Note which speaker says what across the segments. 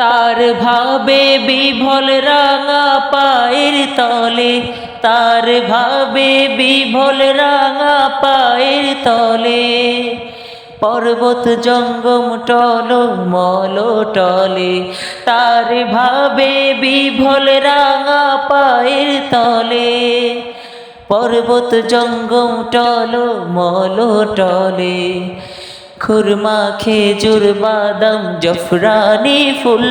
Speaker 1: তার ভাবে বিভল রাঙা পায়ের তলে, তার ভাবে বিভল রাঙা পায়ের তলে। পর্বত জঙ্গম টল, মল টলে, তার ভাবে বিভল রাঙা পায়ের তলে। পর্বত জঙ্গম টল, মল টলে খুরমা খেজুর বাদাম জফরানি ফুল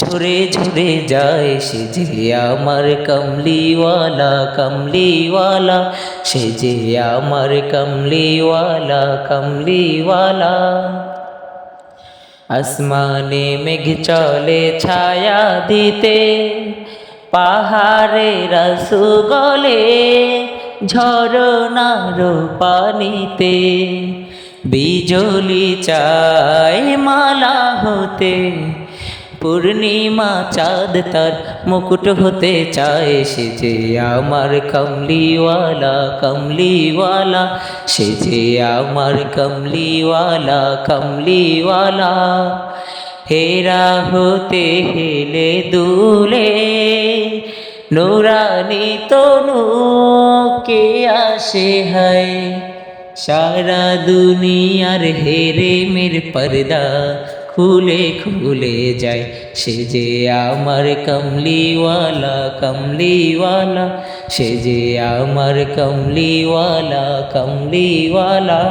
Speaker 1: ঝরে ঝরে যায় সে যে আমার কমলিওয়ালা কমলিওয়ালা সে যে আমার কমলিওয়ালা কমলিওয়ালা আসমানে মেঘ চলে ছায়া দিতে পাহাড়ে রসু গলে ঝরনার পানিতে বিজলি চায় মালা হতে, পূর্ণিমা চাঁদ তার মুকুট হতে চায়। সে যে আমার কমলিওয়ালা কমলিওয়ালা, সে যে আমার কমলিওয়ালা কমলিওয়ালা। হেরা হতে হেলে দুলে, নুরানি তনু কে আসে হয়। সারা দুনিয়ার হেরে মের পর্দা খুলে খুলে যায়। সে যে আমার কমলিওয়ালা কমলিওয়ালা। সে যে আমার কমলিওয়ালা কমলিওয়ালা।